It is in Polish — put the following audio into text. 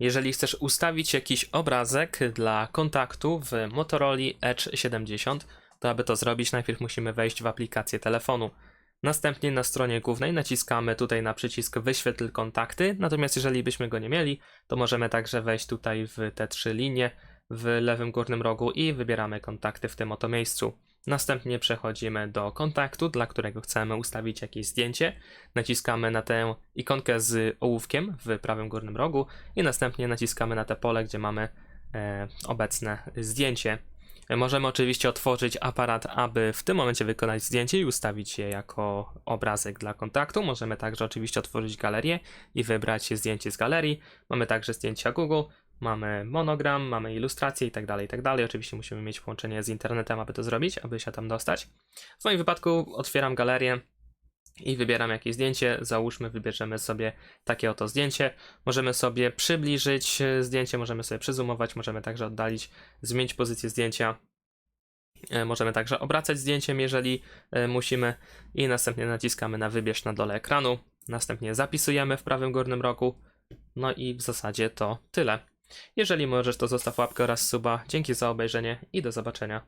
Jeżeli chcesz ustawić jakiś obrazek dla kontaktu w Motorola Edge 70, to aby to zrobić, najpierw musimy wejść w aplikację telefonu. Następnie na stronie głównej naciskamy tutaj na przycisk Wyświetl kontakty, natomiast jeżeli byśmy go nie mieli, to możemy także wejść tutaj w te trzy linie w lewym górnym rogu i wybieramy kontakty w tym oto miejscu. Następnie przechodzimy do kontaktu, dla którego chcemy ustawić jakieś zdjęcie. Naciskamy na tę ikonkę z ołówkiem w prawym górnym rogu i następnie naciskamy na te pole, gdzie mamy e, obecne zdjęcie. Możemy oczywiście otworzyć aparat, aby w tym momencie wykonać zdjęcie i ustawić je jako obrazek dla kontaktu. Możemy także oczywiście otworzyć galerię i wybrać zdjęcie z galerii. Mamy także zdjęcia Google, mamy monogram, mamy ilustracje i tak dalej, i tak dalej. Oczywiście musimy mieć połączenie z internetem, aby to zrobić, aby się tam dostać. W moim wypadku otwieram galerię i wybieram jakieś zdjęcie. Załóżmy, wybierzemy sobie takie oto zdjęcie. Możemy sobie przybliżyć zdjęcie, możemy sobie przyzoomować, możemy także oddalić, zmienić pozycję zdjęcia. E, Możemy także obracać zdjęciem, jeżeli e, musimy, i następnie naciskamy na wybierz na dole ekranu. Następnie zapisujemy w prawym górnym rogu. No i w zasadzie to tyle. Jeżeli możesz, to zostaw łapkę oraz suba. Dzięki za obejrzenie i do zobaczenia.